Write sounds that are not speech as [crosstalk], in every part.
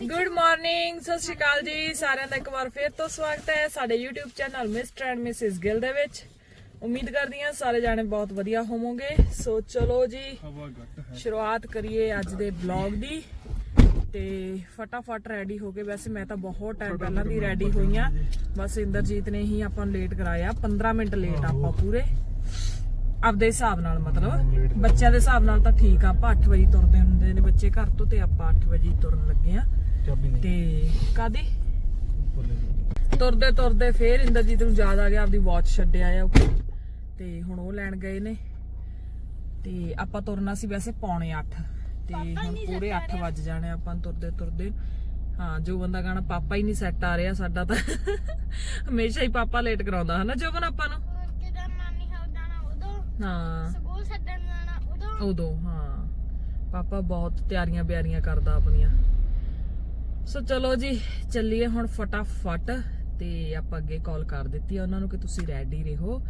Good morning ਸਤਿ ਸ਼੍ਰੀ ਅਕਾਲ ਜੀ। ਸਾਰਿਆਂ ਦਾ ਇੱਕ ਵਾਰ ਫੇਰ ਤੋਂ ਸਵਾਗਤ ਹੈ ਸਾਡੇ YouTube channel mister and Mrs Gill ਦੇ ਵਿੱਚ। ਉਮੀਦ ਕਰਦੀ ਹਾਂ ਸਾਰੇ ਜਾਣੇ ਬਹੁਤ ਵਧੀਆ ਹੋਵੋਗੇ। ਸੋ ਚਲੋ ਜੀ ਸ਼ੁਰੂਆਤ ਕਰੀਏ ਅੱਜ ਦੇ ਵਲੌਗ ਦੀ। ਤੇ ਫਟਾਫਟ ਰੈਡੀ ਹੋ ਗਏ ਵੈਸੇ ਮੈਂ ਤਾਂ ਬਹੁਤ ਟਾਈਮ ਪਹਿਲਾਂ ਦੀ ਰੈਡੀ ਹੋਈ ਆ ਬਸ ਇੰਦਰਜੀਤ ਨੇ ਹੀ ਆਪਾਂ ਨੂੰ ਲੇਟ ਕਰਾਇਆ। 15 ਮਿੰਟ ਲੇਟ ਆਪਾਂ ਪੂਰੇ। ਆਪਦੇ ਹਿਸਾਬ ਨਾਲ ਮਤਲਬ। ਬੱਚਿਆਂ ਦੇ ਹਿਸਾਬ ਨਾਲ ਤਾਂ ਠੀਕ ਆ। ਆਪਾਂ 8 ਵਜੇ ਤੁਰਦੇ ਹੁੰਦੇ ਨੇ ਬੱਚੇ ਘਰ ਤੋਂ ਤੇ ਆਪਾਂ 8 ਵਜੇ ਤੁਰਨ ਲੱਗੇ ਆ ਚਾਬੀ ਨਹੀਂ। ਤੇ ਕਾਦੀ ਬੋਲੇ ਤੁਰਦੇ ਤੁਰਦੇ ਫੇਰ ਇੰਦਰਜੀਤ ਨੂੰ ਯਾਦ ਆ ਗਿਆ ਆਪਦੀ ਵਾਚ ਛੱਡਿਆ ਆ ਤੇ ਹੁਣ ਉਹ ਲੈਣ ਗਏ ਨੇ। ਤੇ ਆਪਾਂ ਤੁਰਨਾ ਸੀ ਵੈਸੇ ਪੌਣੇ 8 ਤੇ ਹੁਣ ਪੂਰੇ 8 ਵੱਜ ਜਾਣੇ ਆਪਾਂ ਤੁਰਦੇ ਤੁਰਦੇ। ਹਾਂ ਜੋ ਬੰਦਾ ਗਾਣਾ ਪਾਪਾ ਹੀ ਨਹੀਂ ਸੈੱਟ ਆ ਰਿਹਾ ਸਾਡਾ ਤਾਂ। ਹਮੇਸ਼ਾ ਹੀ ਪਾਪਾ ਲੇਟ ਕਰਾਉਂਦਾ ਹਨਾ ਜੋਬਨ ਆਪਾਂ ਨੂੰ? ਹਾਂ। ਸਕੂਲ ਛੱਡਣ ਜਾਣਾ ਉਦੋਂ? ਉਦੋਂ ਹਾਂ। ਪਾਪਾ ਬਹੁਤ ਤਿਆਰੀਆਂ ਬਿਆਰੀਆਂ ਕਰਦਾ ਆਪਣੀਆਂ। ਸੋ ਚਲੋ ਜੀ ਚੱਲੀਏ ਹੁਣ ਫਟਾਫਟ ਤੇ ਆਪਾਂ ਅੱਗੇ ਕਾਲ ਕਰ ਦਿੱਤੀ ਆ ਉਹਨਾਂ ਨੂੰ ਕਿ ਤੁਸੀਂ ਰੈਡੀ ਰਹੋ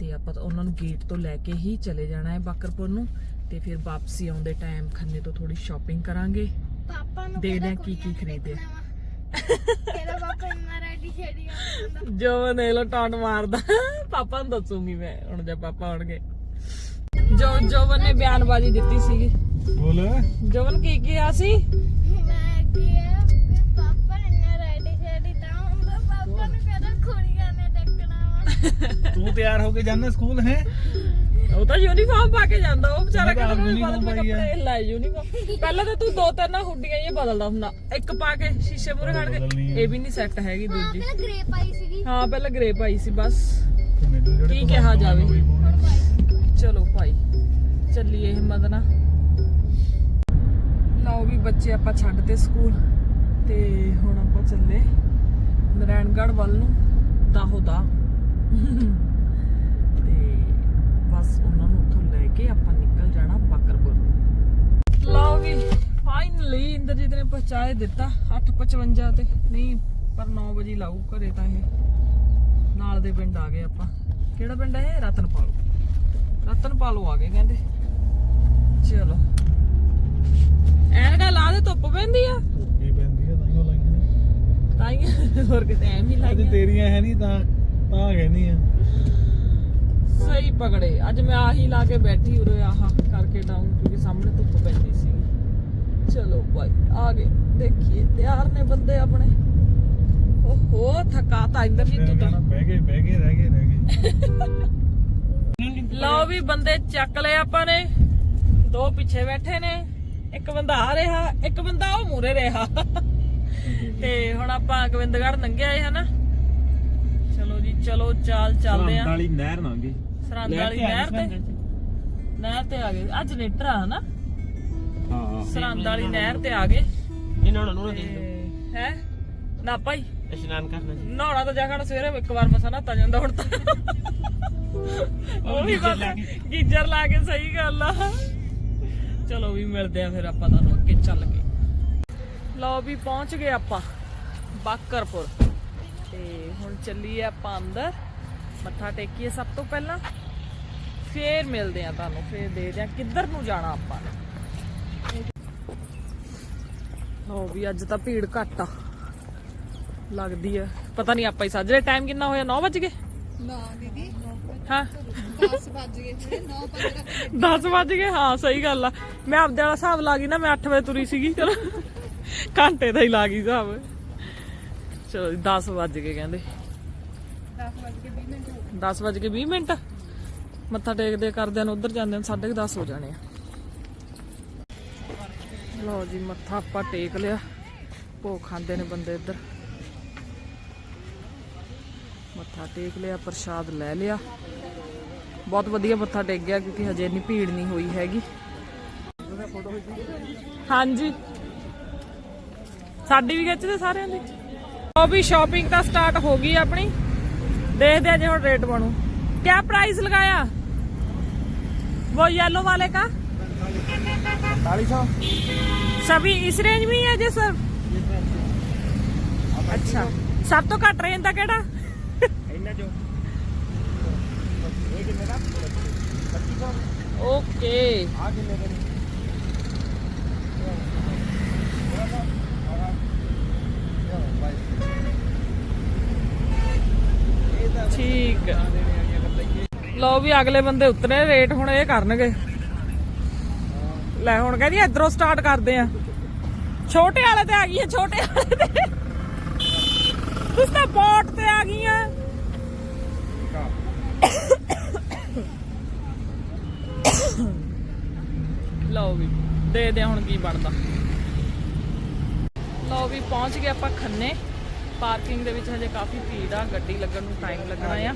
ਤੇ ਆਪਾਂ ਤਾਂ ਉਹਨਾਂ ਨੂੰ ਗੇਟ ਤੋਂ ਲੈ ਕੇ ਹੀ ਚਲੇ ਜਾਣਾ ਹੈ ਬਾਕਰਪੁਰ ਨੂੰ ਤੇ ਫਿਰ ਵਾਪਸੀ ਆਉਂਦੇ ਟਾਈਮ ਖੰਨੇ ਤੋਂ ਥੋੜੀ ਸ਼ਾਪਿੰਗ ਕਰਾਂਗੇ। ਪਾਪਾ ਨੂੰ ਦੇਖਦੇ ਕੀ ਕੀ। ਤੇਰਾ ਪਾਪਾ ਇੰਨਾ ਰੈਡੀ ਛੇੜੀ ਆਉਂਦਾ ਜੋ ਨੇ ਲੋ ਟੌਂਟ ਮਾਰਦਾ। ਪਾਪਾ ਨੂੰ ਦੱਸੂਗੀ ਮੈਂ ਹੁਣ ਜੇ ਪਾਪਾ ਆਉਣਗੇ। ਜੋ ਜੋਵਨ ਨੇ ਬਿਆਨਬਾਜ਼ੀ ਦਿੱਤੀ ਸੀਗੀ। ਬੋਲ। ਜੋਵਨ ਕੀ ਕਿਹਾ ਸੀ? ਤੂੰ ਤਿਆਰ ਹੋ ਕੇ ਜਾਣਾ ਸਕੂਲ ਹੈ? ਉਹ ਤਾਂ ਯੂਨੀਫਾਰਮ ਪਾ ਕੇ ਜਾਂਦਾ ਉਹ ਵਿਚਾਰਾ ਕਹਿੰਦਾ ਮੈਂ ਬਦਲ ਆ। ਕੱਪੜੇ ਲੈ ਯੂਨੀਫਾਰਮ ਪਹਿਲਾਂ ਤਾਂ ਤੂੰ ਦੋ ਤਿੰਨ ਹੁੱਡੀਆਂ ਇਹ ਬਦਲਦਾ ਹੁੰਦਾ। ਇੱਕ ਪਾ ਕੇ ਸ਼ੀਸ਼ੇ ਮੂਰੇ ਖੜ ਕੇ। ਇਹ ਵੀ ਨਹੀਂ ਸੈੱਟ ਹੈਗੀ ਹਾਂ ਦੂਜੀ। ਪਹਿਲਾਂ ਗ੍ਰੇ ਪਾਈ ਸੀਗੀ। ਹਾਂ ਪਹਿਲਾਂ ਗ੍ਰੇ ਪਾਈ ਸੀ ਬਸ। ਮੈਨੂੰ ਜਿਹੜੇ ਕੀ ਕਿਹਾ ਜਾਵੇ? ਚਲੋ ਭਾਈ ਚੱਲੀਏ ਹਿੰਮਤ ਨਾਲ। ਲਓ ਵੀ ਬੱਚੇ ਆਪਾਂ ਛੱਡ ਤੇ ਸਕੂਲ ਤੇ ਹੁਣ ਆਪਾਂ ਚੱਲੇ। ਨਰੈਣਗੜ੍ਹ ਵੱਲ ਨੂੰ ਦਾਹੋ ਦਾ [laughs] ਤੇ ਬਸ ਉਹਨਾਂ ਨੂੰ ਉੱਥੋਂ ਲੈ ਕੇ ਆਪਾਂ ਨਿਕਲ ਜਾਣਾ ਬਾਕਰਪੁਰ ਨੂੰ। ਲਓ ਵੀ ਫਾਈਨਲੀ ਇੰਦਰਜੀਤ ਨੇ ਪਹੁੰਚਾਏ ਦਿੱਤਾ 8:55 ਤੇ। ਨਹੀਂ ਪਰ 9 ਵਜੇ ਲਾਊ ਘਰੇ ਤਾਂ ਇਹ। ਨਾਲ ਦੇ ਪਿੰਡ ਆ ਗਏ ਆਪਾਂ। ਕਿਹੜਾ ਪਿੰਡ ਹੈ ਇਹ? ਰਤਨਪਾਲ। ਰਤਨਪਾਲੋ ਆ ਗਏ ਕਹਿੰਦੇ। ਚਲੋ। ਐਨਕਾਂ ਲਾ ਦੇ ਧੁੱਪ ਪੈਂਦੀ ਆ। ਕੀ ਪੈਂਦੀ ਆ ਤਾਂ ਹੀ ਲਾਈਆਂ ਤਾਂ ਹੀ ਹੋਰ ਕਿਤੇ ਐਵੇਂ ਹੀ ਲਾਈਆਂ। ਤੇਰੀਆਂ ਹੈ ਨਹੀਂ ਤਾਂ ਤਾਂ ਕਹਿੰਦੀ ਆ। ਸਹੀ ਪਕੜੇ। ਅੱਜ ਮੈਂ ਆਹੀ ਲਾ ਕੇ ਬੈਠੀ ਉਰੇ ਆਹ ਕਰਕੇ ਡਾਊਨ ਕਿਉਂਕਿ ਸਾਹਮਣੇ ਧੁੱਪ ਪੈਂਦੀ ਸੀ। ਚਲੋ ਭਾਈ ਆ ਗਏ। ਦੇਖੀਏ ਤਿਆਰ ਨੇ ਬੰਦੇ ਆਪਣੇ। ਓਹੋ ਥਕਾਤਾ ਇੰਦਰ ਜੀ ਤੂੰ ਤਾਂ। ਬਹਿ ਗਏ ਬਹਿ ਗਏ ਰਹਿ ਗਏ ਰਹਿ ਗਏ। [laughs] ਲਓ ਵੀ ਬੰਦੇ ਚੱਕ ਲਏ ਆਪਾਂ ਨੇ। ਦੋ ਪਿੱਛੇ ਬੈਠੇ ਨੇ। ਇੱਕ ਬੰਦਾ ਆ ਰਿਹਾ ਇੱਕ ਬੰਦਾ ਉਹ ਮੂਰੇ ਰਿਹਾ। ਤੇ ਹੁਣ ਆਪਾਂ ਗੋਬਿੰਦਗੜ੍ਹ ਲੰਘਿਆ ਏ ਹਨਾ। ਚਲੋ ਚਲੋ ਚਾਲ ਚੱਲਦੇ ਆ। ਵਾਲੀ ਨਹਿਰ ਲੰਘੀ ਸਰਹੰਦ ਵਾਲੀ ਨਹਿਰ ਤੇ? ਨਹਿਰ ਤੇ ਆ ਗਏ। ਅੱਜ ਨੇਟਰਾ ਹਨਾ? ਹਾਂ ਸਰਹੰਦ ਵਾਲੀ ਨਹਿਰ ਤੇ ਆ ਗਏ। ਇਹਨਾਂ ਨੂੰ ਨਾ ਹੈ? ਨਾ ਭਾਈ। ਇਸ਼ਨਾਨ ਕਰਨਾ ਜੀ। ਨਹਾਉਣਾ ਤਾਂ ਜਾਖਣ ਸਵੇਰੇ ਇੱਕ ਵਾਰ ਮਸਾ ਨਹਾਤਾ ਜਾਂਦਾ ਹੁਣ ਤਾਂ। ਉਹ ਵੀ ਬਸ ਗੀਜਰ ਲਾ ਕੇ ਸਹੀ ਗੱਲ ਆ। ਚਲੋ ਵੀ ਮਿਲਦੇ ਆ ਫਿਰ ਆਪਾਂ ਤੁਹਾਨੂੰ ਅੱਗੇ ਚੱਲ ਕੇ। ਲਓ ਵੀ ਪਹੁੰਚ ਗਏ ਆਪਾਂ ਬਾਕਰਪੁਰ। ਤੇ ਹੁਣ ਚੱਲੀਏ ਆਪਾਂ ਅੰਦਰ। ਮੱਥਾ ਟੇਕੀਏ ਸਭ ਤੋਂ ਪਹਿਲਾਂ। ਫੇਰ ਮਿਲਦੇ ਆ ਤੁਹਾਨੂੰ ਫੇਰ ਦੇਖਦੇ ਆ ਕਿੱਧਰ ਨੂੰ ਜਾਣਾ ਆਪਾਂ ਲਓ ਵੀ ਅੱਜ ਤਾਂ ਭੀੜ ਘੱਟ ਆ। ਲੱਗਦੀ ਆ। ਪਤਾ ਨਹੀਂ ਆਪਾਂ ਹੀ ਸਾਜਰੇ ਟਾਈਮ ਕਿੰਨਾ ਹੋਇਆ 9 ਵਜ ਗਏ? ਨਾ ਦੀਦੀ ਹਾਂ। 10 ਵੱਜ ਗਏ ਨੇ 9 15 10 ਵਜ ਗਏ ਹਾਂ ਸਹੀ ਗੱਲ ਆ। ਮੈਂ ਆਪਦੇ ਵਾਲਾ ਹਿਸਾਬ ਲਾ ਗਈ ਨਾ ਮੈਂ 8 ਵਜੇ ਤੁਰੀ ਸੀਗੀ ਚਲੋ। ਘੰਟੇ ਦਾ ਹੀ ਲਾ ਗਈ ਹਿਸਾਬ। ਚਲੋ 10 ਵਜ ਗਏ ਕਹਿੰਦੇ। 10 ਵੱਜ ਕੇ 20 ਮਿੰਟ ਹੋ 10 ਵਜ ਕੇ 20 ਮਿੰਟ। ਮੱਥਾ ਟੇਕਦੇ ਕਰਦਿਆਂ ਨੂੰ ਉਧਰ ਜਾਂਦੇ ਨੂੰ ਸਾਢੇ ਕੁ 10 ਹੋ ਜਾਣੇ ਆ। ਲਓ ਜੀ ਮੱਥਾ ਆਪਾਂ ਟੇਕ ਲਿਆ। ਭੋਗ ਖਾਂਦੇ ਨੇ ਬੰਦੇ ਇੱਧਰ। ਮੱਥਾ ਟੇਕ ਲਿਆ ਪ੍ਰਸ਼ਾਦ ਲੈ ਲਿਆ। ਬਹੁਤ ਵਧੀਆ ਮੱਥਾ ਟੇਕ ਗਿਆ ਕਿਉਂਕਿ ਹਜੇ ਇੰਨੀ ਭੀੜ ਨਹੀਂ ਹੋਈ ਹੈਗੀ। ਹਾਂਜੀ। ਸਾਡੀ ਵੀ ਖਿੱਚਦੇ ਸਾਰਿਆਂ ਦੀ। ਉਹ ਵੀ ਸ਼ਾਪਿੰਗ ਤਾਂ ਸਟਾਰਟ ਹੋ ਗਈ ਆਪਣੀ देखते हैं जो रेट बनू क्या प्राइस लगाया वो येलो वाले का सभी इस रेंज में ही है जी सर अच्छा सब तो घट रेंज का केड़ा ਇਹਨਾਂ ਜੋ ਇਹ ਕਿੰਨੇ ਦਾ 2500 ओके ਠੀਕ ਲਓ ਵੀ ਅਗਲੇ ਬੰਦੇ ਉਤਰੇ ਰੇਟ ਹੁਣ ਇਹ ਕਰਨਗੇ। ਲੈ ਹੁਣ ਕਹਿੰਦੀ ਇਧਰੋਂ ਸਟਾਰਟ ਕਰਦੇ ਆ। ਛੋਟੇ ਵਾਲੇ ਤੇ ਆ ਗਈ ਛੋਟੇ ਵਾਲੇ ਤੇ। ਤੁਸੀਂ ਬੋਟ ਤੇ ਆ ਗਈ ਆ ਵੀ, ਦੇ ਦੇ ਹੁਣ ਕੀ ਬਣਦਾ। ਲਓ ਵੀ ਪਹੁੰਚ ਗਏ ਆਪਾਂ ਖੰਨੇ। ਪਾਰਕਿੰਗ ਦੇ ਵਿੱਚ ਹਜੇ ਕਾਫੀ ਭੀੜ ਆ ਗੱਡੀ ਲੱਗਣ ਨੂੰ ਟਾਈਮ ਲੱਗਣਾ ਆ।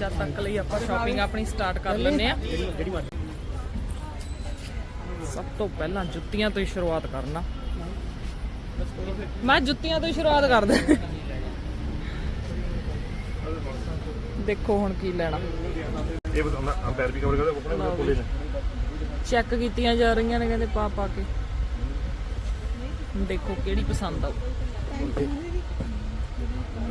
ਜਦ ਤੱਕ ਲਈ ਆਪਾਂ ਸ਼ਾਪਿੰਗ ਆਪਣੀ ਸਟਾਰਟ ਕਰ ਲੈਂਦੇ ਆ। ਸਭ ਤੋਂ ਪਹਿਲਾਂ ਜੁੱਤੀਆਂ ਤੋਂ ਹੀ ਸ਼ੁਰੂਆਤ ਕਰਨਾ। ਮੈਂ ਜੁੱਤੀਆਂ ਤੋਂ ਹੀ ਸ਼ੁਰੂਆਤ ਕਰਦਾ। ਦੇਖੋ ਹੁਣ ਕੀ ਲੈਣਾ। ਇਹ ਬਤਾ ਅੰਪਾਇਰ ਵੀ ਕਵਰ ਕਰਦਾ ਆਪਣੇ ਕੋਲੇ ਚੈੱਕ ਕੀਤੀਆਂ ਜਾ ਰਹੀਆਂ ਨੇ ਕਹਿੰਦੇ ਪਾ ਪਾ ਕੇ। ਦੇਖੋ ਕਿਹੜੀ ਪਸੰਦ ਆਉ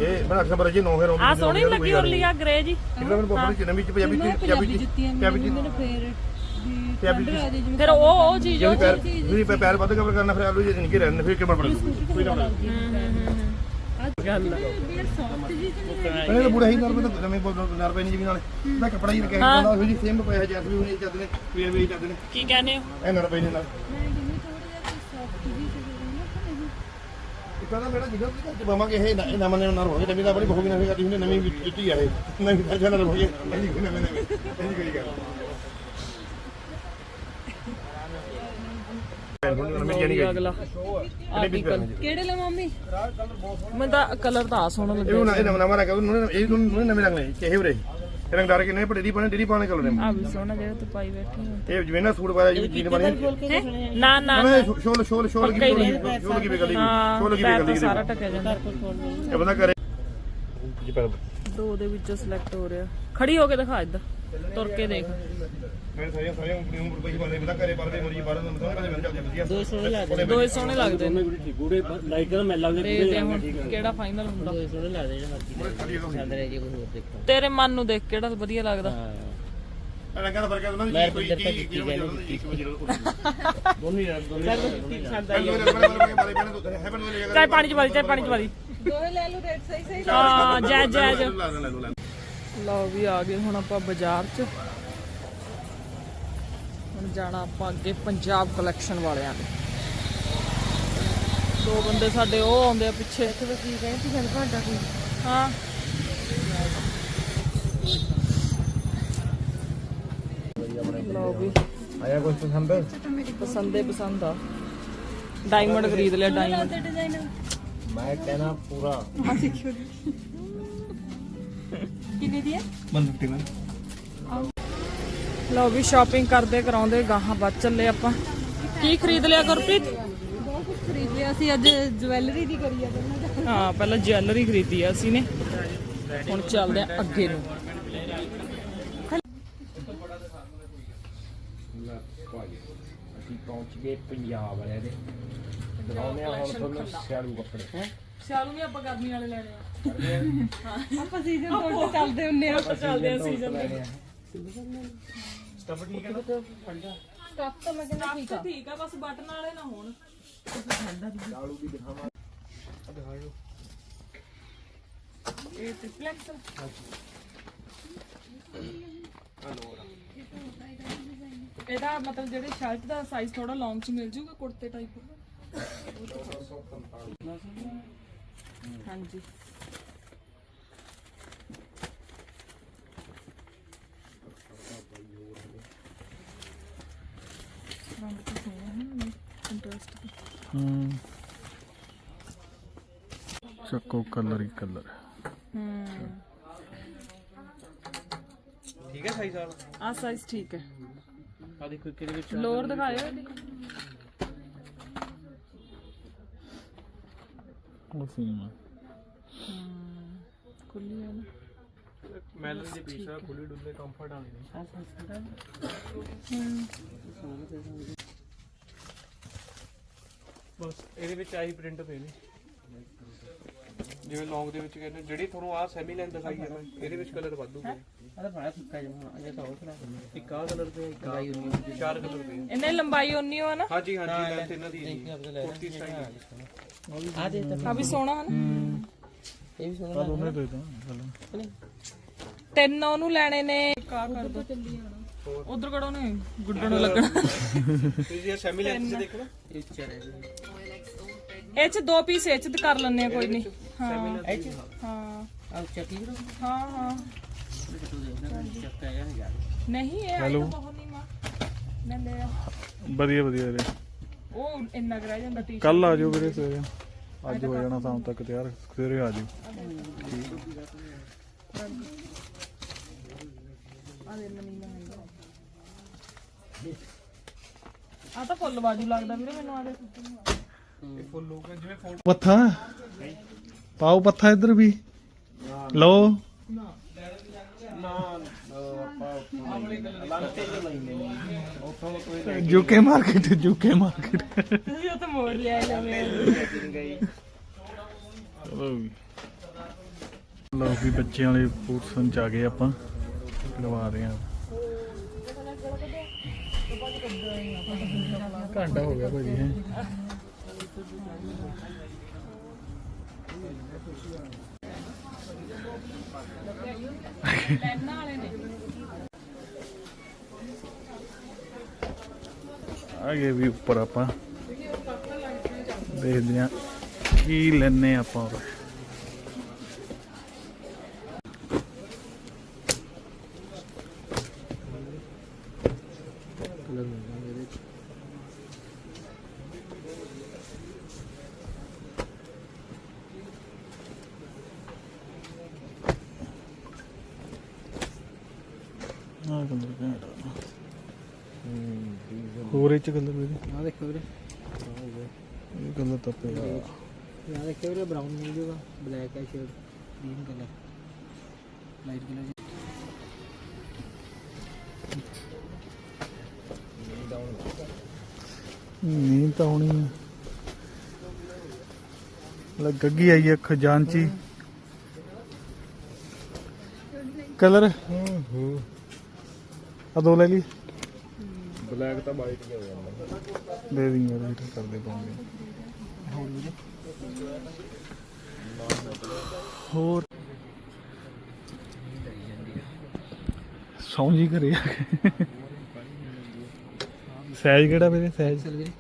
ਇਹ ਮੈਂ ਅਕਸਰ ਬਰੇ ਜੀ 9 ਹੈ ਰੋਂ ਆ ਸੋਹਣੀ ਲੱਗੀ ਉਰਲੀ ਆ ਗ੍ਰੇ ਜੀ। ਕਿਹੜਾ ਮੈਨੂੰ ਪਤਾ ਨਹੀਂ ਨਵੀਂ ਚ ਪੰਜਾਬੀ ਚ ਪੰਜਾਬੀ ਚ ਪੰਜਾਬੀ ਚ ਪੰਜਾਬੀ ਚ ਫਿਰ ਉਹ ਉਹ ਚੀਜ਼ ਉਹ ਜਿਹੜੀ ਪੈ- ਪੈਰ ਵੱਧ ਕਵਰ ਕਰਨਾ ਫਿਰ ਆਲੂ ਜੇ ਨਿੱਕੇ ਰਹਿਣ ਫਿਰ ਕਿਵੇਂ ਬਣੂ? ਕੋਈ ਨਾ ਗੱਲ। ਪਹਿਲੇ ਤਾਂ ਬੁੜਾ ਹੀ ਨਾਲ ਤਾਂ ਨਵੇਂ ਬੋਲ ਨਰ ਪੈ ਨਹੀਂ ਜਿਵੇਂ ਨਾਲ। ਦਾ ਕਪੜਾ ਹੀ ਰੱਖਿਆ ਹੁੰਦਾ ਉਹ ਜੀ ਸੇਮ ਪਿਆ ਜੈਸ ਵੀ ਹੁਣੇ ਚੱਲਦੇ ਨੇ ਵੀ ਵੀ ਚੱਲਦੇ ਨੇ। ਕੀ ਕਹਿੰਦੇ ਹੋ? ਇਹ ਨਰ ਪੈ ਨਾਲ। ਕਹਿੰਦਾ ਮੇਰਾ ਜਿਹੜਾ ਵੀ ਘਰ ਚ ਬਵਾਂਗੇ ਇਹ ਨਾ- ਇਹ ਨਵਾਂ ਨਵਾਂ ਨਰ ਹੋਣਗੇ ਨਵੀਂ ਤਾਂ ਆਪਣੀ ਬਹੂ ਵੀ ਨਵੀਂ ਕਰਦੀ ਹੁੰਦੀ ਨਵੀਂ ਜੁੱਤੀ ਆ ਇਹ। ਨਵੀਂ ਤਾਂ ਜਨਰ ਹੋਣਗੇ ਨਹੀਂ ਕੋਈ ਨਵੇਂ ਨਵੇਂ। ਇਹ ਕੋਈ ਗੱਲ। ਨਵੀਂ ਜਾਨੀ ਗਈ ਅਗਲਾ ਆਰਟੀਕਲ ਕਿਹੜੇ ਲਾ ਮੰਮੀ? ਮੈਂ ਤਾਂ ਕਲਰ ਤਾਂ ਆ ਸੋਹਣਾ ਲੱਗਿਆ ਹੁਣ ਇਹ ਨਵਾਂ ਨਵਾਂ ਰੰਗ ਉਹਨੂੰ ਇਹ ਨੂੰ ਨਵੇਂ ਰੰਗ ਨੇ। ਚਾਹੇ ਉਰੇ। ਇਹ ਰੰਗਦਾਰ ਕਿੰਨੇ ਪੜੇਦੀ ਪਾਣੇ ਡੇਰੀ ਪਾਣੇ ਕਲਰ ਨੇ ਆ ਵੀ ਸੋਹਣਾ ਜਿਹੜਾ ਤੂੰ ਪਾਈ ਬੈਠੀ ਇਹ ਜਿਵੇਂ ਨਾ ਸੂਟ ਪਾਇਆ ਜਿਵੇਂ ਜੀਨ ਪਾਣੀ ਨਾ ਨਾ ਨਾ। ਸ਼ੋਲ ਸ਼ੋਲ ਸ਼ੋਲ ਕੀ ਹੀ ਸ਼ੋਲ ਨਹੀਂ। ਸ਼ੋਲ ਕੀ ਹਾਂ ਸ਼ੋਲ ਕੀ ਤਾਂ ਸਾਰਾ ਟਕਿਆ ਜਾਂਦਾ। ਇਹ ਬੰਦਾ ਕਰੇ। ਜੀ ਪਰ ਦੋ ਦੇ ਵਿੱਚੋਂ ਸਿਲੈਕਟ ਹੋ ਰਿਹਾ। ਖੜੀ ਹੋ ਕੇ ਦਿਖਾ ਇੱਧਰ। ਤੁਰ ਕੇ ਦੇਖ। ਮੈਂ ਸਾਰੀਆਂ ਸਾਰੀਆਂ ਉਂਗਲੀਆਂ ਉਂਗਲ ਪਈ ਬਾਰੇ ਬੰਦਾ ਕਰੇ ਪਰਦੇ ਮਰੀ ਬਾਰੇ ਨੂੰ ਤਾਂ ਮੈਨੂੰ ਚੱਲਦੇ ਵਧੀਆ ਦੋ ਸੋਹਣੇ ਲੱਗਦੇ ਦੋਏ ਸੋਹਣੇ ਲੱਗਦੇ ਨੇ ਗੂੜੇ ਲਾਈਟ ਦਾ। ਮੈਲਾ ਦੇ ਦੇਖਦੇ ਹਾਂ ਹੁਣ ਕਿਹੜਾ ਫਾਈਨਲ ਹੁੰਦਾ? ਸੋਹਣੇ ਲੱਗਦੇ ਨੇ ਮਰਜ਼ੀ ਸੰਦਰੇ ਜੀ ਕੋਈ ਹੋਰ ਦੇਖੋ। ਤੇਰੇ ਮਨ ਨੂੰ ਦੇਖ ਕਿਹੜਾ ਵਧੀਆ ਲੱਗਦਾ? ਰੰਗਾਂ ਦਾ ਫ਼ਰਕ ਹੈ ਉਹਨਾਂ ਦੀ ਮੈਂ ਕੋਈ ਪਿੰਦਰ ਤਾਂ ਕੀ ਜੁੱਤੀ ਕੀ ਕਹਿੰਦੀ ਇੱਕ ਵਜੇ ਦੋਨੇ ਯਾਰ ਦੋਨੇ ਚਾਹ ਪਾਣੀ ਚ ਵਾਲੀ ਚਾਹ ਪਾਣੀ ਚ ਵਾਲੀ ਦੋਏ ਲੈ ਲਓ ਰੇਟ ਸਹੀ ਸਹੀ। ਹਾਂ ਜੈ ਜੈ ਜੈ। ਲਓ ਵੀ ਆ ਗਏ ਹੁਣ ਆਪਾਂ ਬਾਜ਼ਾਰ 'ਚ। ਹੁਣ ਜਾਣਾ ਆਪਾਂ ਅੱਗੇ ਪੰਜਾਬ ਕਲੈਕਸ਼ਨ ਵਾਲਿਆਂ ਦੇ ਦੋ ਬੰਦੇ ਸਾਡੇ ਉਹ ਆਉਂਦੇ ਆ ਪਿੱਛੇ। ਇੱਥੇ ਤਾਂ ਕੀ ਕਹਿੰਦੇ ਸਾਨੂੰ ਭਾਂਡਾ ਕੋਈ ਹਾਂ। ਲਓ ਵੀ। ਆਇਆ ਕੁਝ ਪਸੰਦ? ਪਸੰਦੇ ਪਸੰਦ ਆ। ਡਾਇਮੰਡ ਖਰੀਦ ਲਿਆ ਡਾਇਮੰਡ ਮੈਂ ਕਹਿਣਾ ਪੂਰਾ। ਕਿੰਨੇ ਦੀ ਹੈ? ਬੰਦ ਤੇ ਲਓ ਵੀ ਸ਼ਾਪਿੰਗ ਕਰਦੇ ਕਰਾਉਂਦੇ ਗਾਹਾਂ ਵੱਧ ਚੱਲੇ ਆਪਾਂ। ਕੀ ਖਰੀਦ ਲਿਆ ਗੁਰਪ੍ਰੀਤ? ਬਹੁਤ ਕੁਝ ਖਰੀਦ ਲਿਆ ਸੀ ਅੱਜ ਜਵੈਲਰੀ ਦੀ ਕਰੀ ਆ ਦੋਨਾਂ ਦਾ। ਹਾਂ ਪਹਿਲਾਂ ਜਵੈਲਰੀ ਖਰੀਦੀ ਆ ਅਸੀਂ ਨੇ। ਹੁਣ ਚੱਲਦੇ ਆ ਅੱਗੇ ਨੂੰ। ਅਸੀਂ ਪਹੁੰਚ ਗਏ ਪੰਜਾਬ ਵਾਲਿਆਂ ਦੇ। ਦਿਖਾਉਂਦੇ ਆ ਹੁਣ ਤੁਹਾਨੂੰ ਸਿਆਲੂ ਕੱਪੜੇ। ਹੈ? ਸਿਆਲੂ ਵੀ ਆਪਾਂ ਗਰਮੀ ਵਾਲੇ ਲੈਣੇ ਆ। ਆਪਾਂ ਸੀਜ਼ਨ ਤੋਂ ਚੱਲਦੇ ਹੁੰਨੇ ਆ ਚੱਲਦੇ ਆ ਸੀਜ਼ਨ ਦੇ ਸਟਾਫ ਤਾਂ ਮੈਂ ਕਹਿੰਦਾ ਠੀਕ ਆ। ਠੀਕ ਆ ਬਸ ਬਟਨ ਵਾਲੇ ਨਾ ਹੋਣ। ਇਹ ਟ੍ਰਿਪਲੈਕਸ ਇਹਦਾ ਮਤਲਬ ਜਿਹੜੇ ਸ਼ਰਟ ਦਾ ਸਾਈਜ਼ ਥੋੜਾ ਲੌਂਗ ਚ ਮਿਲ ਜੂਗਾ ਕੁੜਤੇ ਟਾਈਪ ਹਾਂਜੀ ਰੰਗ ਤਾਂ ਸੋਹਣਾ ਹੈ ਨਾ ਇੰਟਰਸਟ ਹੂੰ। ਚੱਕੋ ਕਲਰ ਹੀ ਕਲਰ। ਹੂੰ ਠੀਕ ਹੈ ਸਾਈਜ਼ ਵਾਲਾ? ਆ ਸਾਈਜ਼ ਠੀਕ ਹੈ। ਆ ਦੇਖੋ ਕਿਹਦੇ ਵਿੱਚ ਲੋਅਰ ਦਿਖਾਇਓ ਇਹਦੀ। ਉਹ ਸੀਮ ਖੁੱਲੀ ਹੈ ਨਾ। ਮੈਲਨ ਦੇ ਪੀਸ ਆ ਖੁੱਲੇ ਡੁੱਲੇ ਕੰਫਰਟ ਵਾਲੇ ਨੇ ਬਸ ਇਹਦੇ ਵਿੱਚ ਆਹੀ ਪ੍ਰਿੰਟ ਪਏ ਨੇ। ਜਿਵੇਂ ਲੌਂਗ ਦੇ ਵਿੱਚ ਕਹਿੰਦੇ ਜਿਹੜੀ ਤੁਹਾਨੂੰ ਆਹ ਸੈਮੀ ਲਾਈਨ ਦਿਖਾਈ ਹੈ ਮੈਂ ਇਹਦੇ ਵਿੱਚ ਕਲਰ ਵਾਧੂ ਪਏ ਅਰੇ ਬੜਾ ਸੁੱਕਾ ਜਮਾ ਅਜੇ ਤਾਂ ਹੋਰ ਖਰਾ ਇੱਕ ਆਹ ਕਲਰ ਤੇ ਇੱਕ ਆਹ ਚਾਰ ਕਲਰ ਪਏ ਇਹਨੇ ਲੰਬਾਈ ਉਨੀ ਹੋ ਨਾ। ਹਾਂਜੀ ਹਾਂਜੀ ਲੈਂਥ ਇਹਨਾਂ ਦੀ ਹੈ। ਕੁਰਤੀ ਸਟਾਈਲ ਆ ਦੇ ਤਾਂ ਆ ਵੀ ਸੋਹਣਾ ਹੈ ਨਾ। ਇਹ ਵੀ ਸੋਹਣਾ ਦੋਨੇ ਦੇ ਦੋ ਤਿੰਨ ਉਹਨੂੰ ਲੈਣੇ ਨੇ। ਕਾ ਕਰ ਦੋ। ਉਧਰ ਕੜੋ ਨੇ ਗੁੱਡਣ ਲੱਗਣਾ? ਤੁਸੀਂ ਸ਼ਾਮਿਲ ਹੈ ਤੁਸੀਂ ਦੇਖੋ ਇਹ ਚਾਰੇ ਇਹ ਚ ਦੋ ਪੀਸ ਇਹ ਚ ਤੇ ਕਰ ਲੈਣੇ ਆ ਕੋਈ ਨਹੀਂ। ਹਾਂ। ਹਾਂ। ਆਹ ਚੱਕੀ ਕਰੋ। ਹਾਂ ਹਾਂ। ਨਹੀਂ ਇਹ ਆਈ ਤਾਂ ਬਹੁਤ ਨਹੀਂ ਮਾਂ ਮੈਂ ਲੈ ਵਧੀਆ ਵਧੀਆ ਵੀਰੇ। ਉਹ ਇੰਨਾ ਰਹਿ ਜਾਂਦਾ ਟੀ ਕੱਲ ਆ ਜਾਓ ਵੀਰੇ ਸਵੇਰੇ। ਅੱਜ ਹੋ ਜਾਣਾ ਸ਼ਾਮ ਤੱਕ ਤਿਆਰ। ਸਵੇਰੇ ਆ ਜਾਓ ਆ ਤਾਂ ਫੁੱਲ ਬਾਜੂ ਲੱਗਦਾ ਵੀਰੇ ਮੈਨੂੰ ਆ ਦੇ ਪੱਥਾ? ਪਾਓ ਪੱਥਾ ਇੱਧਰ ਵੀ। ਲਓ। ਜੁਕੇ ਮਾਰਕੀਟ ਜੁਕੇ ਮਾਰਕੀਟ। ਤੁਸੀਂ ਉਹ ਤਾਂ ਮੋੜ ਲਿਆ ਜਾਵੇ ਚਲੋ ਵੀ। ਲਓ ਵੀ ਬੱਚਿਆਂ ਵਾਲੇ ਫੂਡਸਨ ਚ ਆ ਗਏ ਆਪਾਂ। ਲਵਾ ਰਹੇ ਆ ਘੰਟਾ ਹੋ ਗਿਆ ਭਾਜੀ, ਹੈ। ਲੈਣਾ ਵਾਲੇ ਨੇ ਆ ਵੀ ਉੱਪਰ ਆਪਾਂ। ਦੇਖਦੇ ਆ ਕੀ ਲੈਨੇ ਆਪਾਂ ਉਰੇ। ਕਲਰ ਮਿਲਦਾ ਮੇਰੇ ਚ ਆਹ ਕਲਰ ਘੈਂਟ ਆ ਹੋਰ ਇਹ ਚ ਕਲਰ ਵੀ ਆ ਦੇਖੋ ਵੀਰੇ ਇਹ ਕਲਰ ਤਾਂ ਪਿਆ ਯਾਰ ਦੇਖੋ ਵੀਰੇ ਬ੍ਰਾਊਨ ਮਿਲ ਜੂਗਾ ਬਲੈਕ ਹੈ shade green colour light colour ਨੀਂਦ ਤਾਂ ਹੋਣੀ ਆ। ਲੈ ਗੱਗੀ ਆਈ ਹੈ। ਖਜ਼ਾਨਚੀ ਕਲਰ? ਆ ਦੋ ਲੈ ਲਈ। ਬਲੈਕ ਤਾਂ ਵਾਈਟ ਹੀ ਹੋ ਜਾਂਦਾ। ਦੇ ਦਿੰਗੇ ਰੇਟ ਕਰਦੇ ਪਾਉਂਗੇ। ਹੋਰ? ਸੌਂ ਜੀ ਘਰੇ ਆ ਕੇ। ਸਾਈਜ਼ ਕਿਹੜਾ ਵੀਰੇ? ਸਾਈਜ਼ ਚਲ ਵੀਰੇ।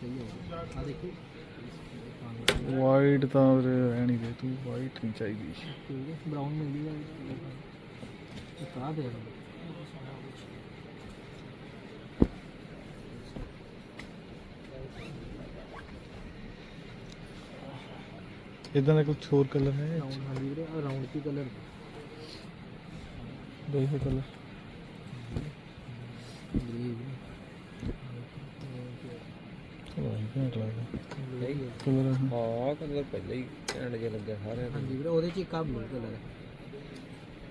ਸਹੀ ਹੈ ਆ ਦੇਖੋ। ਵਾਈਟ ਤਾਂ ਵੀਰੇ ਰਹਿਣੀ ਦੇ ਤੂੰ ਵਾਈਟ ਨਹੀਂ ਚਾਹੀਦੀ। ਠੀਕ ਹੈ ਬ੍ਰਾਊਨ ਮਿਲ ਜੂਗਾ ਇਹ ਕਾ ਦੇ ਰਹਾ ਇਦਾਂ ਦਾ ਕੁਝ ਹੋਰ ਕਲਰ ਹੈ ਰਾਉਂਡ ਹਾਂ ਵੀਰੇ ਆ ਰਾਉਂਡ ਕੀ ਕਲਰ ਦੇਖੋ ਕਲਰ ਚਲੋ ਇਹ ਘੈਂਟ ਲੱਗਦਾ ਕਲਰ ਹਾਂ ਕਲਰ ਪਹਿਲਾਂ ਹੀ ਘੈਂਟ ਜਿਹਾ ਲੱਗਿਆ ਸਾਰਿਆਂ ਹਾਂਜੀ ਵੀਰੇ ਉਹਦੇ ਚ ਇੱਕ ਆ ਬਲੂ ਕਲਰ ਹੈ।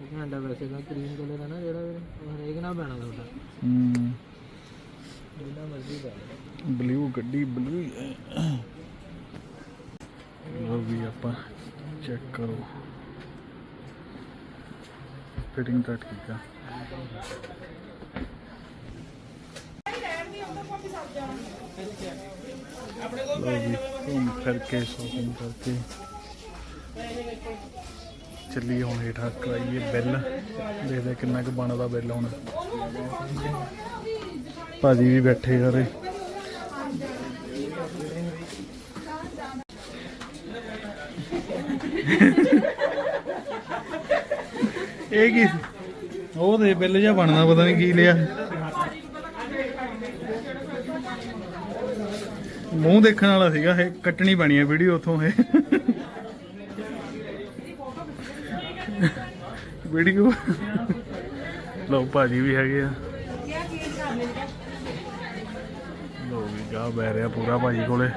ਉਹ ਘੰਟਾ ਵੈਸੇ ਤਾਂ ਕਰੀਮ ਕਲਰ ਹੈ ਨਾ ਜਿਹੜਾ ਵੀਰੇ। ਉਹ ਹਰੇਕ ਨਾਲ ਪੈਣਾ ਤੁਹਾਡਾ। ਹੂੰ। ਜਿੰਨਾ ਮਰਜ਼ੀ ਪਾ ਲਓ। ਬਲੂ ਗੱਡੀ ਬਲੂ ਲੋ ਵੀ ਆਪਾਂ ਚੈੱਕ ਕਰੋ। ਫਿਟਿੰਗ ਤਾਂ ਠੀਕ ਆ। ਲਓ ਘੁੰਮ ਫਿਰ ਕੇ ਸ਼ੋਪਿੰਗ ਕਰਕੇ ਚੱਲੀ ਹੁਣ ਹੇਠਾਂ, ਕਰਾਈਏ ਬਿੱਲ। ਦੇਖਦੇ ਕਿੰਨਾ ਕੁ ਬਣਦਾ ਬਿੱਲ ਹੁਣ। ਭਾਜੀ ਵੀ ਬੈਠੇ ਯਾਰੇ ਇਹ ਕੀ? ਉਹ ਦੇ ਬਿੱਲ ਜਿਹਾ ਬਣਦਾ, ਪਤਾ ਨਹੀਂ ਕੀ ਲਿਆ। ਮੂੰਹ ਦੇਖਣ ਵਾਲਾ ਸੀਗਾ, ਇਹ ਕੱਟਣੀ ਪੈਣੀ ਹੈ ਵੀਡੀਓ ਉਥੋਂ ਇਹ। ਵੀਡੀਓ ਲੋ ਭਾਜੀ ਵੀ ਹੈਗੇ ਆ। ਲੋ ਵੀ ਗਾ ਬਹਿ ਰਿਹਾ ਪੂਰਾ ਭਾਜੀ ਕੋਲੇ।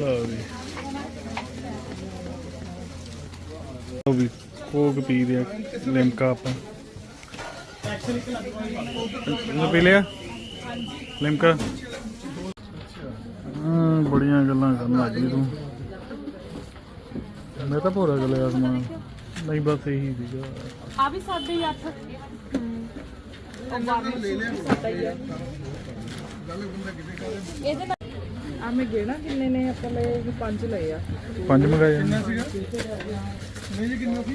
ਲਓ ਵੀ ਲਓ ਵੀ ਕੋਕ ਪੀ ਰਿਆ ਲਿਮਕਾ ਆਪਾਂ। ਇਹ ਪੀ ਲਿਆ? ਲਿਮਕਾ? ਬੜੀਆਂ ਗੱਲਾਂ ਕਰਨ ਲੱਗ ਗਈ ਤੂੰ। ਮੈਂ ਤਾਂ ਭੋਰਾ ਚ ਲਿਆ ਸਮਾਨ। ਨਹੀਂ ਬਸ ਇਹੀ ਸੀਗਾ। ਆ ਵੀ ਸਾਡੇ ਹੀ ਅੱਠ। ਇਹਦੇ ਨਾਲ ਆ ਮੈਂ ਗੇਣਾ ਕਿੰਨੇ ਨੇ ਆਪਾਂ ਲਏ ਪੰਜ ਲਏ ਆ। ਪੰਜ ਮੰਗਾਏ ਨੇ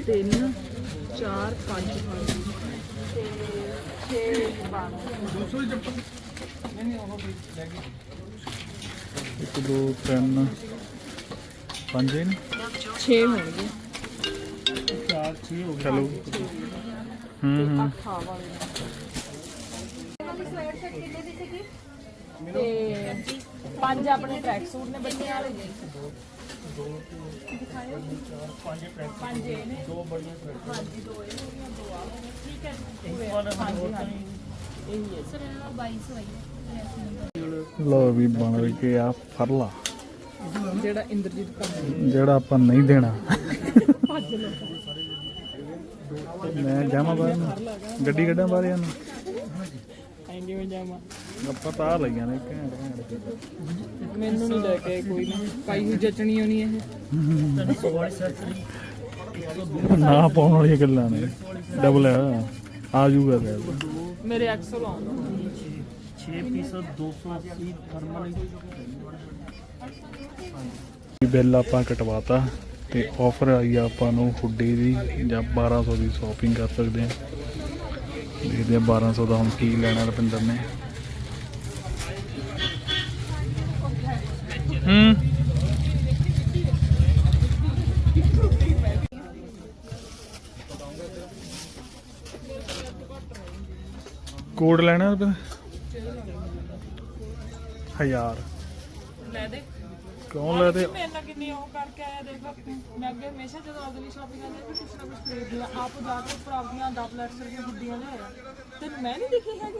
ਤਿੰਨ ਚਾਰ ਪੰਜ ਤੇ ਛੇ ਬਾਰਾਂ। ਇੱਕ ਦੋ ਤਿੰਨ। ਪੰਜ ਹੀ ਨੇ? ਛੇ ਹੋਣਗੇ। ਚਲੋ। ਹੂੰ ਹੂੰ। ਖਾ ਵਾਲੇ ਤੇ ਪੰਜ ਆਪਣੇ ਟਰੈਕ ਸੂਟ ਨੇ ਬੱਚਿਆਂ ਵਾਲੇ ਦਿਖਾਇਓ ਪੰਜ ਇਹ ਨੇ। ਦੋ ਬੜੀਆਂ ਹਾਂਜੀ ਦੋ ਇਹ ਹੋ ਗਈਆਂ ਦੋ ਆ ਹੋ ਗਈਆਂ। ਠੀਕ ਹੈ ਜੀ ਹਾਂਜੀ ਹਾਂਜੀ। ਇਹੀ ਹੈ। ਸਰ ਇਹਨਾਂ ਦਾ 2200 ਆਈ ਲੋ ਵੀ ਬਣ ਕੇ ਆ ਫਰਲਾ। ਜਿਹੜਾ ਇੰਦਰਜੀਤ ਜਿਹੜਾ ਆਪਾਂ ਨਹੀਂ ਦੇਣਾ। ਮੈਂ ਜਾਵਾਂ ਬਾਹਰ ਨੂੰ। ਗੱਡੀ ਕੱਢਾਂ ਬਾਹਰ ਨੂੰ? ਆਏਂਗੇ ਮੈਂ ਜਾਵਾਂ ਆਪਾਂ ਤਾਂ ਲਈਆਂ ਨੇ ਘੈਂਟ ਘੈਂਟ। ਚੀਜ਼ਾਂ। ਮੈਨੂੰ ਨਹੀਂ ਲੈ ਕੇ ਕੋਈ ਨਾ। ਪਾਈ ਹੋਈ ਜਚਣੀ ਹੋਣੀ ਇਹ। ਨਾ ਪਾਉਣ ਵਾਲੀਆਂ ਗੱਲਾਂ ਨੇ। ਡਬਲ ਆ। ਜੂਗਾ ਮੇਰੇ ਐਕਸਲ ਆਉਂਦਾ 6 ਪੀਸ 280 ਥਰਮਲ ਬਿੱਲ ਆਪਾਂ ਕਟਵਾਤਾ। ਤੇ ਆਫਰ ਆਈ ਆ ਆਪਾਂ ਨੂੰ ਹੁੱਡੀ ਦੀ, ਜਾਂ 1200 ਦੀ ਸ਼ਾਪਿੰਗ ਕਰ ਸਕਦੇ ਆ ਦੇਖਦੇ ਆ 1200 ਦਾ ਹੁਣ ਕੀ ਲੈਣਾ ਰੁਪਿੰਦਰ ਨੇ। ਹੂੰ। ਕੋਡ ਲੈਣਾ ਰੁਪਿੰਦਰ? ਹਜ਼ਾਰ। ਲੈ ਦੇ। ਕਿਉਂ ਲੈ ਤੇ ਮੇਰੇ ਨਾਲ ਕਿੰਨੀ ਉਹ ਕਰਕੇ ਆਇਆ ਦੇਖ ਮੈਂ ਅੱਗੇ ਹਮੇਸ਼ਾ ਜਦੋਂ ਅਗਲੀ ਸ਼ਾਪਿੰਗ ਆਉਂਦੀ ਹੈ ਕੁਛ ਨਾ ਕੁਛ ਖਰੀਦਦੀ ਆ ਆਪ ਜਾ ਕੇ ਉੱਪਰ ਆਪਦੀਆਂ ਡਬਲ ਲੈਟਸ ਦੀਆਂ ਗੁੱਡੀਆਂ ਲੈ ਆਇਆ। ਤੇ ਮੈਂ ਨਹੀਂ ਦਿਖੀ ਹੈਗੀ।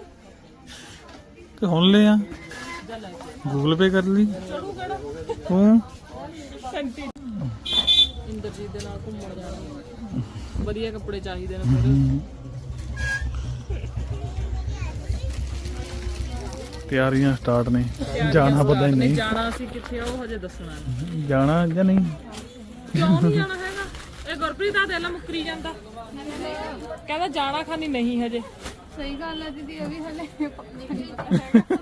ਤੇ ਹੁਣ ਲੈ ਆ? ਜਾ ਲੈ ਕੇ। ਗੂਗਲ ਪੇ ਕਰ ਲਈ? ਚੜੂ ਕਿਹੜਾ? ਤੂੰ? ਕੰਟੀ ਇੰਦਰਜੀਤ ਦੇ ਨਾਲ ਘੁੰਮਣ ਜਾਣਾ। ਵਧੀਆ ਕੱਪੜੇ ਚਾਹੀਦੇ ਨੇ ਫਿਰ। ਤਿਆਰੀਆਂ ਸਟਾਰਟ ਨੇ ਜਾਣਾ ਪਤਾ ਹੀ ਨਹੀਂ। ਜਾਣਾ ਸੀ ਕਿੱਥੇ ਉਹ ਹਜੇ ਦੱਸਣਾ ਨਹੀਂ ਜਾਣਾ ਜਾਂ ਨਹੀਂ? ਕਿਉਂ ਨਹੀਂ ਜਾਣਾ ਹੈਗਾ? ਇਹ ਗੁਰਪ੍ਰੀਤ ਦਾ ਦਿਲ ਮੁੱਕਰੀ ਜਾਂਦਾ। ਕਹਿੰਦਾ ਜਾਣਾ ਖਾਨੀ ਨਹੀਂ ਹਜੇ। ਸਹੀ ਗੱਲ ਹੈ ਦੀਦੀ ਇਹ ਵੀ ਹਲੇ ਪੱਕੀ ਨਹੀਂ ਪਤਾ ਹੈਗਾ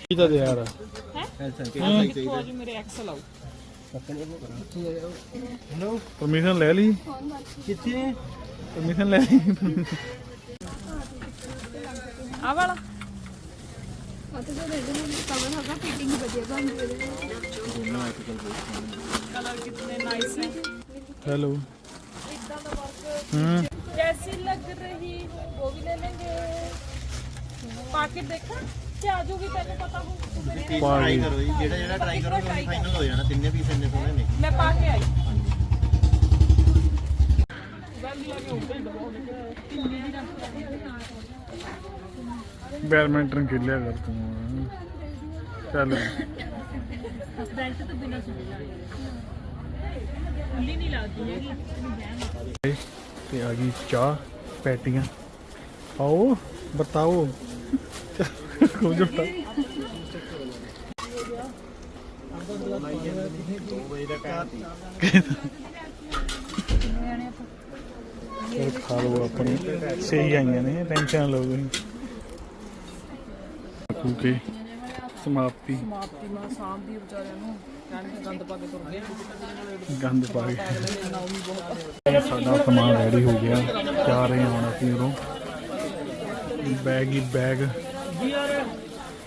ਕੀ ਤਾਂ ਯਾਰ ਹੈ? ਕਿੱਥੋਂ ਅੱਜ ਮੇਰੇ ਐਕਸਲ ਆਉ ਪਰਮਿਸ਼ਨ ਲੈ ਲਈ? ਕਿੱਥੇ? ਪਰਮਿਸ਼ਨ ਲੈ ਲਈ? ਆ ਵਾਲਾ। ਅਤੇ ਜੇ ਦੇ ਦੇ ਕਵਰ ਹੋਗਾ ਫਿਟਿੰਗ ਵਧੀਆ ਬਣਦੀ ਉਹਦੇ ਦੋਨੋਂ ਆਰਟੀਕਲ ਬਹੁਤ ਕਲਰ ਕਿੰਨੇ ਨਾਈਸ ਹੈ। ਹੈਲੋ ਇਦਾਂ ਦਾ ਵਰਕ ਹੂੰ ਕੈਸੀ ਲੱਗ ਰਹੀ ਉਹ ਵੀ ਲੈ ਲੈਂਗੇ ਪਾਕਟ ਦੇਖਾਂ ਤੇ ਆ ਜੂਗੀ ਤੈਨੂੰ ਪਤਾ ਹੋ ਟਰਾਈ ਕਰੋ ਜੀ। ਜਿਹੜਾ ਜਿਹੜਾ ਟਰਾਈ ਕਰੋ ਫਾਈਨਲ ਹੋ ਜਾਣਾ। ਤਿੰਨੇ ਪੀਸ ਇੰਨੇ ਸੋਹਣੇ ਨੇ। ਮੈਂ ਪਾ ਕੇ ਆਈ। ਵੈਲੀ ਆ ਕੇ ਉੱਪਰ ਦਬਾਓ ਨਿਕਲ ਤਿੰਨੇ ਦੀ ਰੱਖ ਲੈਣੀ ਨਾਲ। ਬੈਡਮਿੰਟਨ ਖੇਲਿਆ ਕਰ ਤੂੰ। ਚੱਲ। ਬੈਲਟ ਤੋਂ ਬਿਨਾਂ ਨਹੀਂ। ਲੱਗਦੀ ਤੇ ਆ ਗਈ ਚਾਹ ਪੈਟੀਆਂ। ਆਓ ਬਤਾਓ। ਕੁਝ ਬਤਾ ਅੰਦਰ ਦਾ ਟਾਈਮ ਚਲ ਖਾ ਲਓ ਆਪਣੀ। ਸਹੀ ਆਈਆਂ ਨੇ ਟੈਨਸ਼ਨ ਲਓ ਤੁਸੀਂ। ਕਿਉਂਕਿ ਸਮਾਪਤੀ। ਸਮਾਪਤੀ ਮਾ ਸ਼ਾਮ ਦੀ ਵਿਚਾਰਿਆਂ ਨੂੰ ਗੰਦ ਪਾ ਕੇ ਤੁਰ ਗਏ। ਗੰਦ ਪਾ ਕੇ। ਸਾਡਾ ਸਮਾਨ ਰੈਡੀ ਹੋ ਗਿਆ। ਜਾ ਰਹੇ ਹਾਂ ਹੁਣ ਅਸੀਂ ਉਰੋਂ ਬੈਗ ਹੀ ਬੈਗ।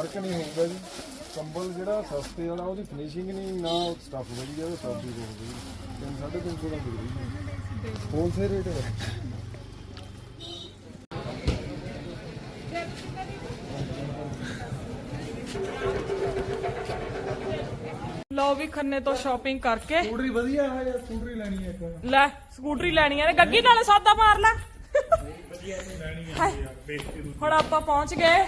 ਫ਼ਰਕ ਨਹੀਂ ਹੁੰਦਾ ਜੀ। ਕੰਬਲ ਜਿਹੜਾ ਸਸਤੇ ਵਾਲਾ ਉਹਦੀ ਫਿਨਿਸ਼ਿੰਗ ਨਹੀਂ ਨਾ ਸਟਫ ਵਧੀਆ ਉਹ ਸਭ ਦੀ। ਸਾਢੇ ਤਿੰਨ ਸੌ ਦਾ ਮਿਲਦੀ ਹੋਲਸੇਲ ਰੇਟ ਹੈ। ਲਓ ਵੀ ਖੰਨੇ ਤੋਂ ਸ਼ਾਪਿੰਗ ਕਰਕੇ। ਸਕੂਟਰੀ ਵਧੀਆ ਹੈ ਜਾਂ ਸਕੂਟਰੀ ਲੈਣੀ ਹੈ ਇੱਕ? ਲੈ ਸਕੂਟਰੀ ਲੈਣੀ ਨੇ ਗੱਗੀ ਨਾਲ ਸੌਦਾ ਮਾਰ ਲੈ। ਹੁਣ ਆਪਾਂ ਪਹੁੰਚ ਗਏ।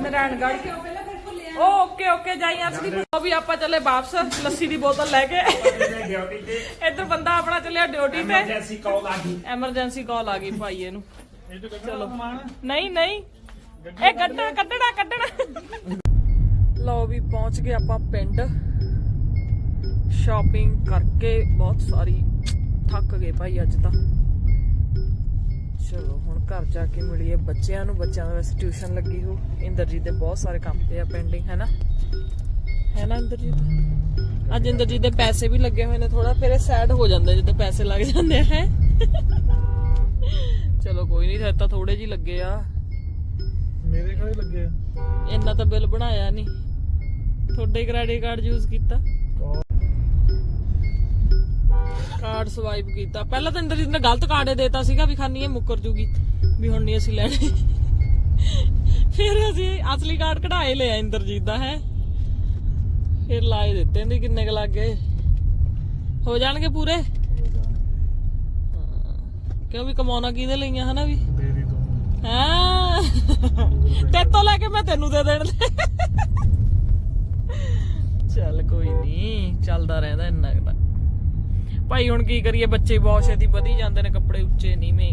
ਨਾਰਾਇਣਗੜ੍ਹ ਓ ਓਕੇ ਓਕੇ ਜਾਈ ਅਸਲੀ ਉਹ ਵੀ ਆਪਾਂ ਚੱਲੇ ਵਾਪਸ ਲੱਸੀ ਦੀ ਬੋਤਲ ਲੈ ਕੇ। ਇੱਧਰ ਬੰਦਾ ਆਪਣਾ ਚੱਲਿਆ ਡਿਊਟੀ ਤੇ। ਐਮਰਜੈਂਸੀ ਕਾਲ ਆ ਗਈ। ਐਮਰਜੈਂਸੀ ਕਾਲ ਆ ਗਈ ਭਾਈ ਇਹਨੂੰ। ਚਲੋ। ਨਹੀਂ ਨਹੀਂ। ਇਹ ਕੱਢਣਾ ਕੱਢਣਾ। ਕੱਢਣਾ ਲਓ ਵੀ ਪਹੁੰਚ ਗਏ ਆਪਾਂ ਪਿੰਡ। ਸ਼ਾਪਿੰਗ ਕਰਕੇ ਬਹੁਤ ਸਾਰੀ ਥੱਕ ਗਏ ਭਾਈ ਅੱਜ ਤਾਂ। ਚਲੋ ਹੁਣ ਘਰ ਜਾ ਕੇ ਮਿਲੀਏ ਬੱਚਿਆਂ ਨੂੰ ਬੱਚਿਆਂ ਦਾ ਵੈਸੇ ਟਿਊਸ਼ਨ ਲੱਗੀ ਹੋ ਇੰਦਰਜੀਤ ਦੇ ਬਹੁਤ ਸਾਰੇ ਕੰਮ ਪਏ ਆ ਪੈਂਡਿੰਗ ਹੈ ਨਾ? ਹੈ ਨਾ ਇੰਦਰਜੀਤ? ਅੱਜ ਇੰਦਰਜੀਤ ਦੇ ਪੈਸੇ ਵੀ ਲੱਗੇ ਹੋਏ ਨੇ ਥੋੜਾ ਫਿਰ ਸੈਡ ਹੋ ਜਾਂਦਾ ਜਦੋਂ ਪੈਸੇ ਲੱਗ ਜਾਂਦੇ ਆ ਹੈ? ਚਲੋ ਕੋਈ ਨਹੀਂ ਫਿਰ ਤਾਂ ਥੋੜੇ ਜੀ ਲੱਗੇ ਆ। ਮੇਰੇ ਕਾਹਦੇ ਲੱਗੇ ਆ। ਇੰਨਾ ਤਾਂ ਬਿੱਲ ਬਣਾਇਆ ਨਹੀਂ ਤੁਹਾਡੇ ਕ੍ਰੈਡਿਟ ਕਾਰਡ ਯੂਜ਼ ਕੀਤਾ। ਕਾਰਡ ਸਵਾਈਪ ਕੀਤਾ। ਪਹਿਲਾਂ ਤਾਂ ਇੰਦਰਜੀਤ ਨੇ ਗਲਤ ਕਾਰਡ ਹੀ ਦੇਤਾ ਸੀਗਾ ਵੀ ਖਾਨੀ ਇਹ ਮੁੱਕਰ ਜੂਗੀ ਵੀ ਹੁਣ ਨਹੀਂ ਅਸੀਂ ਲੈਣੇ। ਫਿਰ ਅਸੀਂ ਅਸਲੀ ਕਾਰਡ ਕਢਾਏ ਲਿਆ ਇੰਦਰਜੀਤ ਦਾ ਹੈ। ਫਿਰ ਲਾਏ ਦਿੱਤੇ ਨੇ ਕਿੰਨੇ ਕ ਲੱਗ ਗਏ। ਹੋ ਜਾਣਗੇ ਪੂਰੇ। ਕਿਉਂ ਵੀ ਕਮਾਉਣਾ ਕਿਹਦੇ ਲਈਆਂ ਹਨਾ ਵੀ? ਦੀ ਤੂੰ। ਹਾਂ? ਤੇ ਤੋਂ ਲੈ ਕੇ ਮੈਂ ਤੈਨੂੰ ਦੇ ਦੇਣ ਚੱਲ ਕੋਈ ਨਹੀਂ ਚੱਲਦਾ ਰਹਿੰਦਾ ਇੰਨਾ ਭਾਈ ਹੁਣ ਕੀ ਕਰੀਏ ਬੱਚੇ ਬਹੁਤ ਛੇਤੀ ਵਧੀ ਜਾਂਦੇ ਨੇ ਕੱਪੜੇ ਉੱਚੇ ਨੀਵੇਂ।